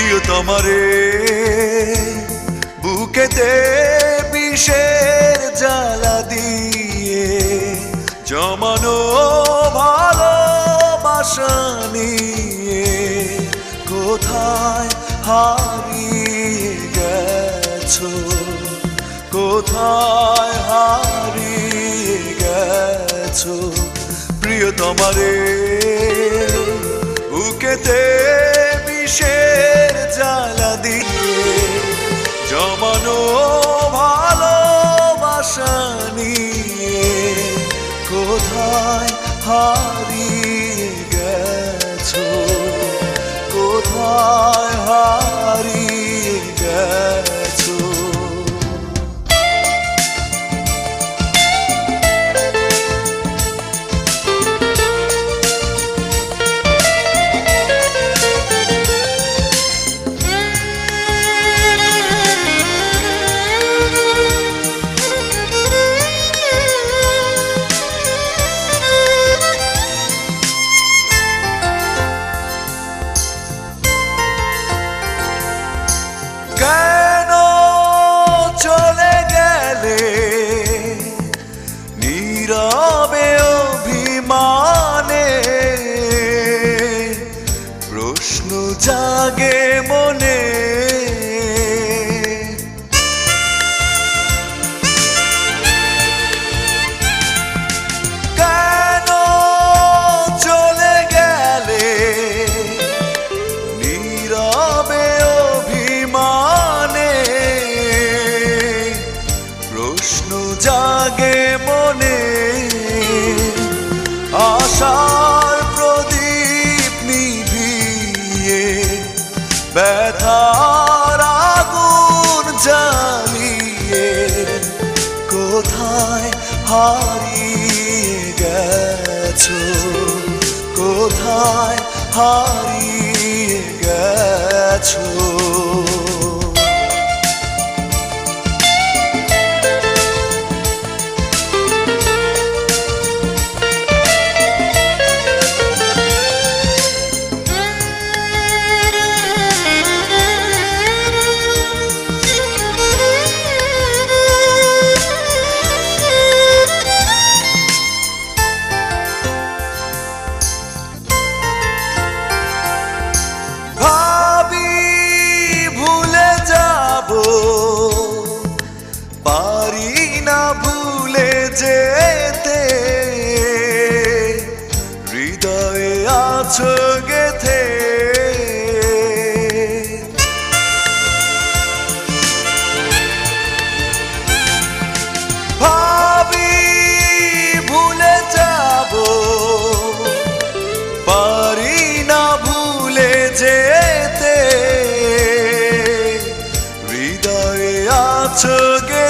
প্রিয়তমারে, বুকেতে বিষের জ্বালা দিয়ে জমানো ভালোবাসা নিয়ে কোথায় হারিয়ে গেছো? কোথায় হারিয়ে গেছো? প্রিয়তমারে, বুকেতে বিষের জ্বালা দিয়ে জমানো ভালোবাসা নিয়ে কোথায় হারিয়ে গেছো? কোথায় হারিয়ে গেছো? জাগে মনে ব্যথার আগুন জ্বালিয়ে কোথায় হারিয়ে গেছো? কোথায় হারিয়ে গেছো?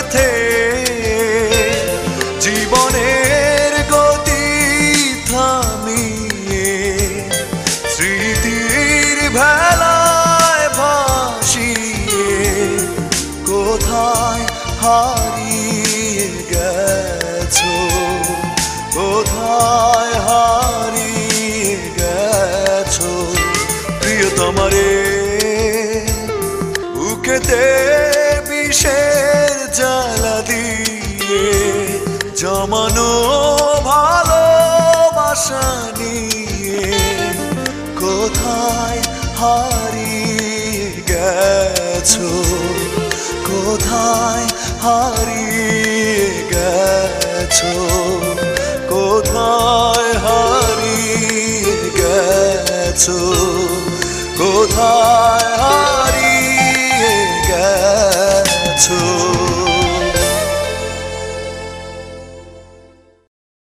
গেথে জীবনের গতি থামিয়ে স্মৃতির ভেলায় ভাসিয়ে কোথায় হারিয়ে গেছো? কোথায় হারিয়ে গেছো? প্রিয়তমারে বুকেতে জমানো ভালোবাসা নিয়ে কোথায় হারি গেছো? কোথায় হারি গেছো? কোথায় হারি গেছো? কোথায় হারি গেছো?